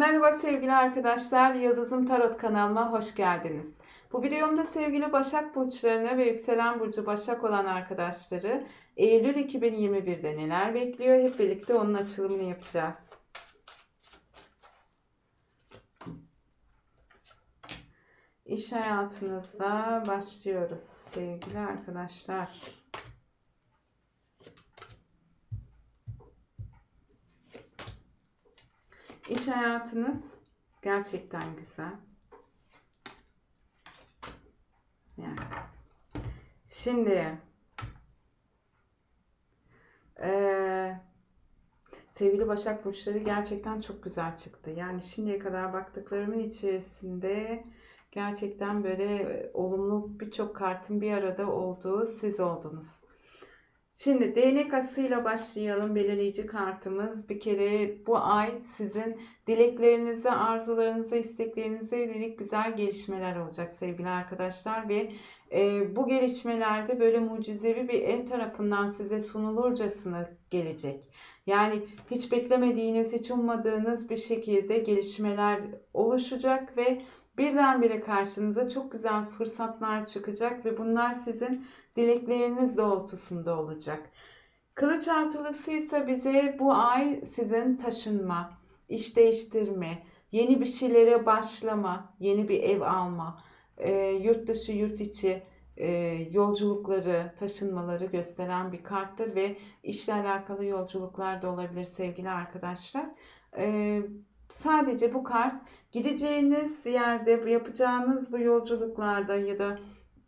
Merhaba sevgili arkadaşlar, Yıldızım Tarot kanalıma hoş geldiniz. Bu videomda sevgili Başak Burçlarını ve Yükselen Burcu Başak olan arkadaşları Eylül 2021'de neler bekliyor hep birlikte onun açılımını yapacağız. İş hayatınızda başlıyoruz sevgili arkadaşlar. İş hayatınız gerçekten güzel. Yani. Şimdi eee, sevgili Başak Burçları gerçekten çok güzel çıktı. Yani şimdiye kadar baktıklarımın içerisinde gerçekten böyle olumlu birçok kartın bir arada olduğu siz oldunuz. Şimdi değnek asıyla başlayalım. Belirleyici kartımız. Bir kere bu ay sizin dileklerinize, arzularınıza, isteklerinize yönelik güzel gelişmeler olacak sevgili arkadaşlar. Ve e, bu gelişmelerde böyle mucizevi bir el tarafından size sunulurcasına gelecek. Yani hiç beklemediğiniz, hiç ummadığınız bir şekilde gelişmeler oluşacak ve birdenbire karşınıza çok güzel fırsatlar çıkacak ve bunlar sizin dilekleriniz doğrultusunda olacak. Kılıç altılısı ise bize bu ay sizin taşınma, iş değiştirme, yeni bir şeylere başlama, yeni bir ev alma, e, yurt dışı, yurt içi e, yolculukları, taşınmaları gösteren bir karttır ve işle alakalı yolculuklar da olabilir sevgili arkadaşlar. E, sadece bu kart gideceğiniz yerde yapacağınız bu yolculuklarda ya da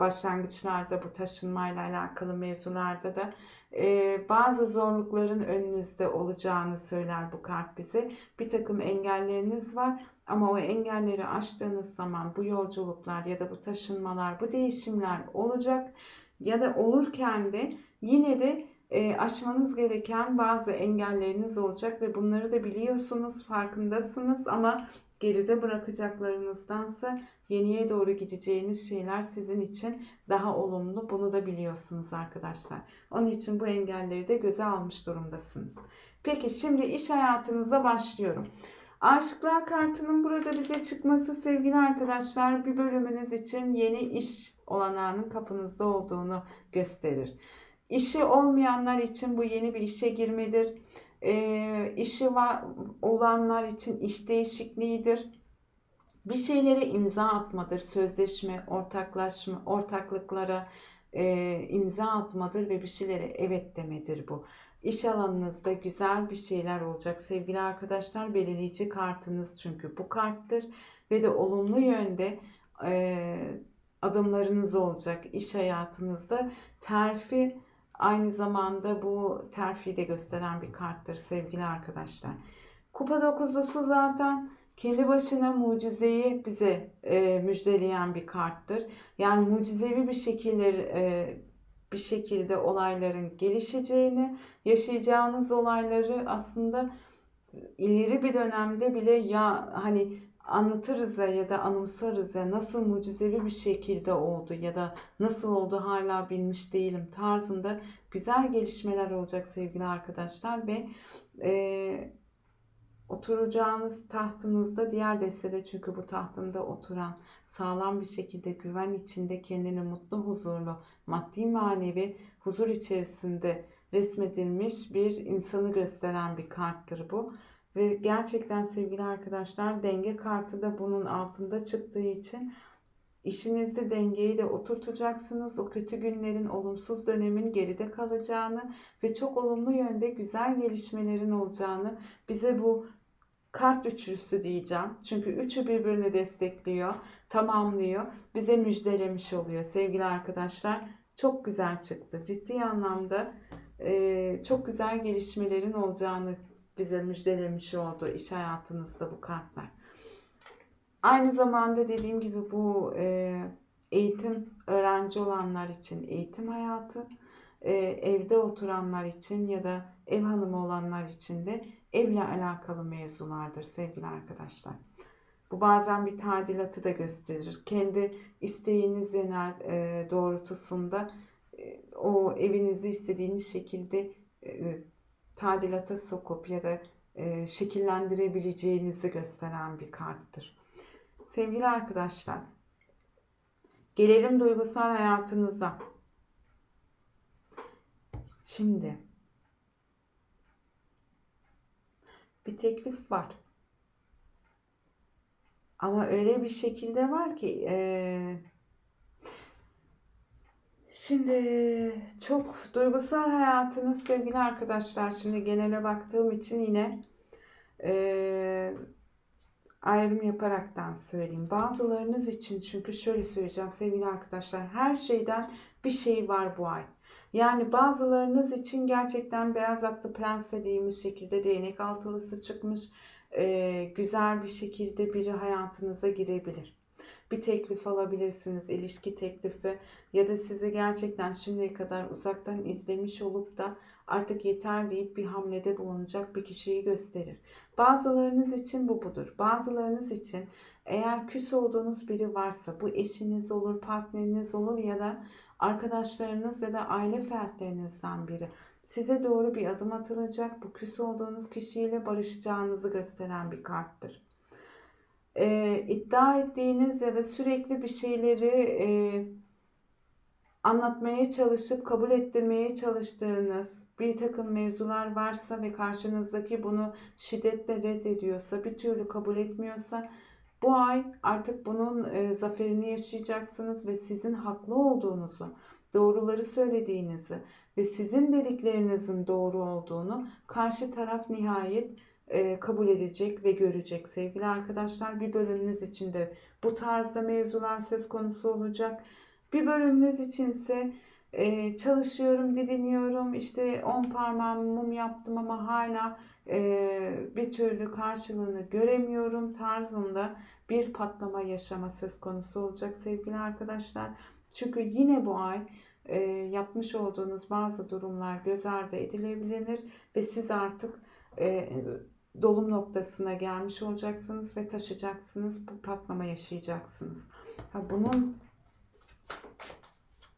başlangıçlarda bu taşınmayla alakalı mevzularda da e, bazı zorlukların önünüzde olacağını söyler bu kart bize. Bir takım engelleriniz var ama o engelleri aştığınız zaman bu yolculuklar ya da bu taşınmalar, bu değişimler olacak ya da olurken de yine de e, aşmanız gereken bazı engelleriniz olacak ve bunları da biliyorsunuz, farkındasınız ama geride bırakacaklarınızdansa yeniye doğru gideceğiniz şeyler sizin için daha olumlu. Bunu da biliyorsunuz arkadaşlar. Onun için bu engelleri de göze almış durumdasınız. Peki şimdi iş hayatınıza başlıyorum. Aşıklar kartının burada bize çıkması sevgili arkadaşlar bir bölümünüz için yeni iş olanağının kapınızda olduğunu gösterir. İşi olmayanlar için bu yeni bir işe girmedir. E, işi var, olanlar için iş değişikliğidir bir şeylere imza atmadır, sözleşme, ortaklaşma, ortaklıklara e, imza atmadır ve bir şeylere evet demedir bu. İş alanınızda güzel bir şeyler olacak sevgili arkadaşlar. Belirleyici kartınız çünkü bu karttır ve de olumlu yönde e, adımlarınız olacak iş hayatınızda. Terfi aynı zamanda bu terfi de gösteren bir karttır sevgili arkadaşlar. Kupa dokuzlusu zaten kendi başına mucizeyi bize e, müjdeleyen bir karttır. Yani mucizevi bir şekilde e, bir şekilde olayların gelişeceğini, yaşayacağınız olayları aslında ileri bir dönemde bile ya hani anlatırız ya ya da anımsarız ya nasıl mucizevi bir şekilde oldu ya da nasıl oldu hala bilmiş değilim tarzında güzel gelişmeler olacak sevgili arkadaşlar ve e, Oturacağınız tahtınızda diğer destede çünkü bu tahtımda oturan sağlam bir şekilde güven içinde kendini mutlu, huzurlu, maddi manevi huzur içerisinde resmedilmiş bir insanı gösteren bir karttır bu. Ve gerçekten sevgili arkadaşlar denge kartı da bunun altında çıktığı için işinizde dengeyi de oturtacaksınız. O kötü günlerin, olumsuz dönemin geride kalacağını ve çok olumlu yönde güzel gelişmelerin olacağını bize bu kart üçlüsü diyeceğim. Çünkü üçü birbirini destekliyor, tamamlıyor. Bize müjdelemiş oluyor sevgili arkadaşlar. Çok güzel çıktı. Ciddi anlamda çok güzel gelişmelerin olacağını bize müjdelemiş oldu iş hayatınızda bu kartlar. Aynı zamanda dediğim gibi bu e, eğitim öğrenci olanlar için eğitim hayatı, e, evde oturanlar için ya da ev hanımı olanlar için de evle alakalı mevzulardır sevgili arkadaşlar. Bu bazen bir tadilatı da gösterir. Kendi isteğiniz yönel e, doğrultusunda e, o evinizi istediğiniz şekilde e, tadilata sokup ya da e, şekillendirebileceğinizi gösteren bir karttır. Sevgili arkadaşlar, gelelim duygusal hayatınıza. Şimdi bir teklif var. Ama öyle bir şekilde var ki e, şimdi çok duygusal hayatınız sevgili arkadaşlar. Şimdi genele baktığım için yine e, ayrım yaparaktan söyleyeyim. Bazılarınız için çünkü şöyle söyleyeceğim sevgili arkadaşlar. Her şeyden bir şey var bu ay. Yani bazılarınız için gerçekten beyaz atlı prens dediğimiz şekilde değnek altılısı çıkmış. E, güzel bir şekilde biri hayatınıza girebilir. Bir teklif alabilirsiniz, ilişki teklifi ya da sizi gerçekten şimdiye kadar uzaktan izlemiş olup da artık yeter deyip bir hamlede bulunacak bir kişiyi gösterir. Bazılarınız için bu budur. Bazılarınız için eğer küs olduğunuz biri varsa bu eşiniz olur, partneriniz olur ya da arkadaşlarınız ya da aile fertlerinizden biri size doğru bir adım atılacak. Bu küs olduğunuz kişiyle barışacağınızı gösteren bir karttır. Ee, iddia ettiğiniz ya da sürekli bir şeyleri e, anlatmaya çalışıp kabul ettirmeye çalıştığınız bir takım mevzular varsa ve karşınızdaki bunu şiddetle reddediyorsa, bir türlü kabul etmiyorsa bu ay artık bunun e, zaferini yaşayacaksınız ve sizin haklı olduğunuzu, doğruları söylediğinizi ve sizin dediklerinizin doğru olduğunu karşı taraf nihayet e, kabul edecek ve görecek. Sevgili arkadaşlar bir bölümünüz için de bu tarzda mevzular söz konusu olacak. Bir bölümünüz içinse e, çalışıyorum, didiniyorum, işte on parmağımı mum yaptım ama hala e, bir türlü karşılığını göremiyorum tarzında bir patlama yaşama söz konusu olacak sevgili arkadaşlar. Çünkü yine bu ay e, yapmış olduğunuz bazı durumlar göz ardı edilebilir ve siz artık e, dolum noktasına gelmiş olacaksınız ve taşıyacaksınız. Bu patlama yaşayacaksınız. Ha, bunun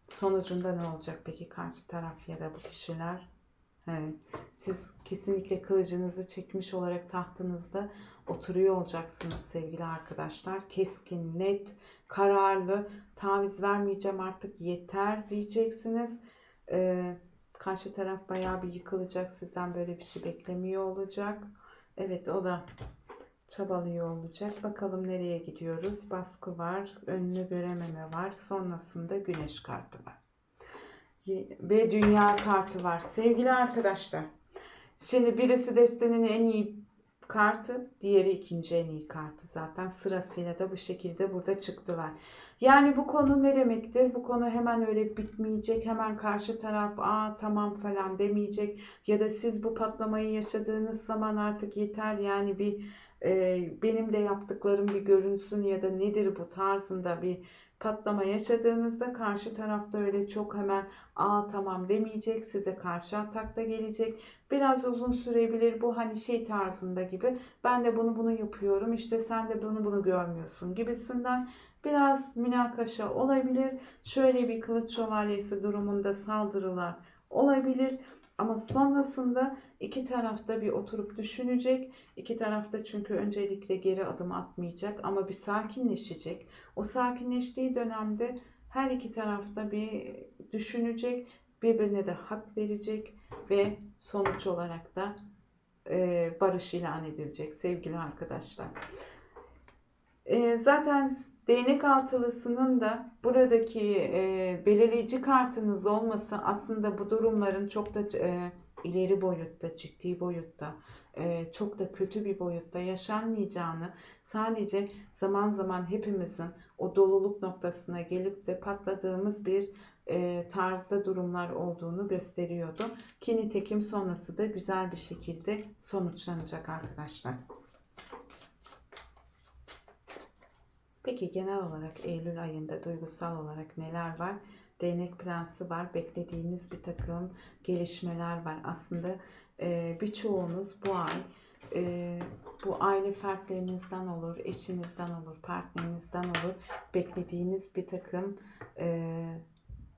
sonucunda ne olacak peki karşı taraf ya da bu kişiler? Evet. Siz kesinlikle kılıcınızı çekmiş olarak tahtınızda oturuyor olacaksınız sevgili arkadaşlar. Keskin, net, kararlı, taviz vermeyeceğim artık yeter diyeceksiniz. Ee, karşı taraf bayağı bir yıkılacak. Sizden böyle bir şey beklemiyor olacak. Evet o da çabalıyor olacak. Bakalım nereye gidiyoruz. Baskı var, önünü görememe var. Sonrasında güneş kartı var. Ve dünya kartı var. Sevgili arkadaşlar. Şimdi birisi destenin en iyi kartı, diğeri ikinci en iyi kartı zaten. Sırasıyla da bu şekilde burada çıktılar. Yani bu konu ne demektir? Bu konu hemen öyle bitmeyecek. Hemen karşı taraf aa tamam falan demeyecek. Ya da siz bu patlamayı yaşadığınız zaman artık yeter yani bir e, benim de yaptıklarım bir görünsün ya da nedir bu tarzında bir patlama yaşadığınızda karşı tarafta öyle çok hemen aa tamam demeyecek size karşı atakta gelecek biraz uzun sürebilir bu hani şey tarzında gibi ben de bunu bunu yapıyorum işte sen de bunu bunu görmüyorsun gibisinden biraz münakaşa olabilir şöyle bir kılıç şövalyesi durumunda saldırılar olabilir ama sonrasında iki tarafta bir oturup düşünecek. İki tarafta çünkü öncelikle geri adım atmayacak ama bir sakinleşecek. O sakinleştiği dönemde her iki tarafta bir düşünecek, birbirine de hak verecek ve sonuç olarak da e, barış ilan edilecek sevgili arkadaşlar. E, zaten değnek altılısının da buradaki e, belirleyici kartınız olması aslında bu durumların çok da e, ileri boyutta, ciddi boyutta, e, çok da kötü bir boyutta yaşanmayacağını sadece zaman zaman hepimizin o doluluk noktasına gelip de patladığımız bir e, tarzda durumlar olduğunu gösteriyordu. Ki nitekim sonrası da güzel bir şekilde sonuçlanacak arkadaşlar. Peki genel olarak Eylül ayında duygusal olarak neler var? Değnek prensi var. Beklediğiniz bir takım gelişmeler var. Aslında e, birçoğunuz bu ay e, bu aile fertlerinizden olur, eşinizden olur, partnerinizden olur. Beklediğiniz bir takım e,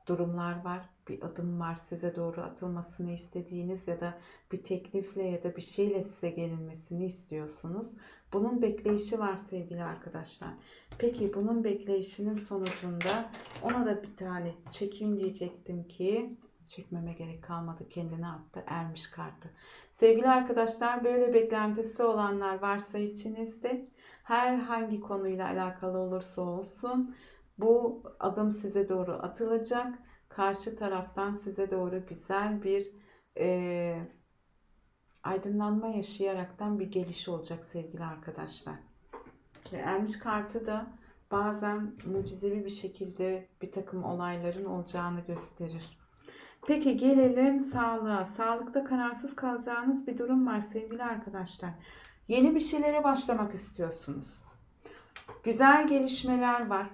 durumlar var. Bir adım var size doğru atılmasını istediğiniz ya da bir teklifle ya da bir şeyle size gelinmesini istiyorsunuz. Bunun bekleyişi var sevgili arkadaşlar. Peki bunun bekleyişinin sonucunda ona da bir tane çekeyim diyecektim ki çekmeme gerek kalmadı. Kendine attı. Ermiş kartı. Sevgili arkadaşlar böyle beklentisi olanlar varsa içinizde herhangi konuyla alakalı olursa olsun bu adım size doğru atılacak. Karşı taraftan size doğru güzel bir e, aydınlanma yaşayaraktan bir geliş olacak sevgili arkadaşlar. Ve ermiş kartı da bazen mucizevi bir şekilde bir takım olayların olacağını gösterir. Peki gelelim sağlığa. Sağlıkta kararsız kalacağınız bir durum var sevgili arkadaşlar. Yeni bir şeylere başlamak istiyorsunuz. Güzel gelişmeler var.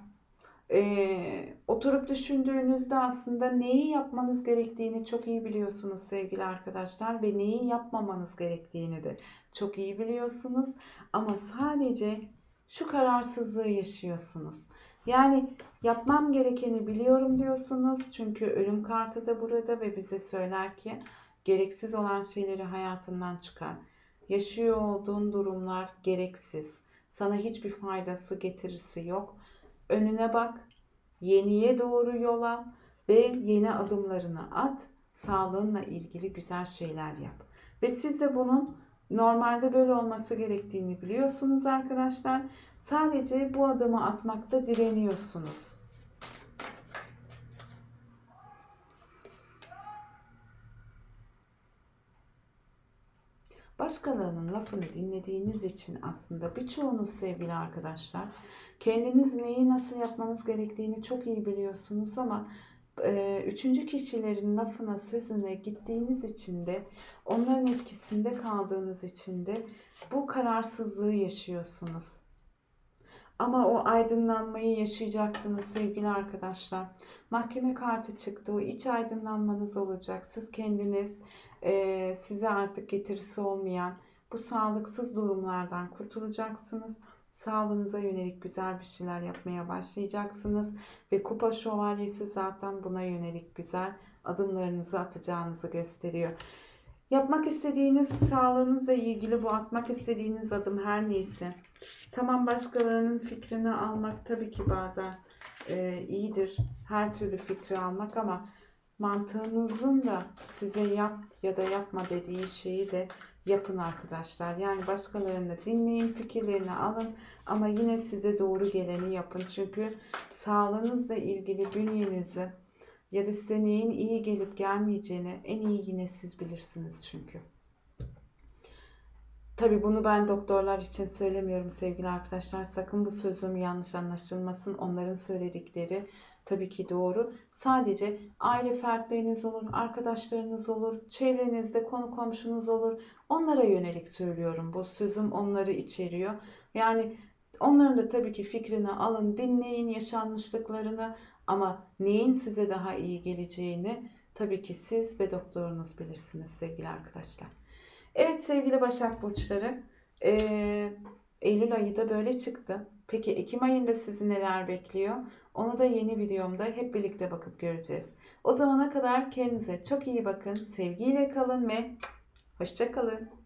Ee, oturup düşündüğünüzde aslında neyi yapmanız gerektiğini çok iyi biliyorsunuz sevgili arkadaşlar ve neyi yapmamanız gerektiğini de çok iyi biliyorsunuz ama sadece şu kararsızlığı yaşıyorsunuz. Yani yapmam gerekeni biliyorum diyorsunuz çünkü ölüm kartı da burada ve bize söyler ki gereksiz olan şeyleri hayatından çıkar. Yaşıyor olduğun durumlar gereksiz. Sana hiçbir faydası getirisi yok önüne bak, yeniye doğru yola ve yeni adımlarını at. Sağlığınla ilgili güzel şeyler yap. Ve siz de bunun normalde böyle olması gerektiğini biliyorsunuz arkadaşlar. Sadece bu adımı atmakta direniyorsunuz. Başkalarının lafını dinlediğiniz için aslında birçoğunuz sevgili arkadaşlar kendiniz neyi nasıl yapmanız gerektiğini çok iyi biliyorsunuz ama e, üçüncü kişilerin lafına sözüne gittiğiniz için de onların etkisinde kaldığınız için de bu kararsızlığı yaşıyorsunuz. Ama o aydınlanmayı yaşayacaksınız sevgili arkadaşlar. Mahkeme kartı çıktı. O iç aydınlanmanız olacak. Siz kendiniz e, size artık getirisi olmayan bu sağlıksız durumlardan kurtulacaksınız. Sağlığınıza yönelik güzel bir şeyler yapmaya başlayacaksınız. Ve kupa şövalyesi zaten buna yönelik güzel adımlarınızı atacağınızı gösteriyor. Yapmak istediğiniz sağlığınızla ilgili bu atmak istediğiniz adım her neyse. Tamam başkalarının fikrini almak tabii ki bazen e, iyidir. Her türlü fikri almak ama mantığınızın da size yap ya da yapma dediği şeyi de yapın arkadaşlar. Yani başkalarını dinleyin, fikirlerini alın ama yine size doğru geleni yapın. Çünkü sağlığınızla ilgili bünyenizi ya da size neyin iyi gelip gelmeyeceğini en iyi yine siz bilirsiniz çünkü. Tabi bunu ben doktorlar için söylemiyorum sevgili arkadaşlar. Sakın bu sözüm yanlış anlaşılmasın. Onların söyledikleri tabii ki doğru. Sadece aile fertleriniz olur, arkadaşlarınız olur, çevrenizde konu komşunuz olur. Onlara yönelik söylüyorum. Bu sözüm onları içeriyor. Yani onların da tabii ki fikrini alın, dinleyin yaşanmışlıklarını ama neyin size daha iyi geleceğini tabii ki siz ve doktorunuz bilirsiniz sevgili arkadaşlar. Evet sevgili Başak Burçları, Eylül ayı da böyle çıktı. Peki Ekim ayında sizi neler bekliyor? Onu da yeni videomda hep birlikte bakıp göreceğiz. O zamana kadar kendinize çok iyi bakın, sevgiyle kalın ve hoşça kalın.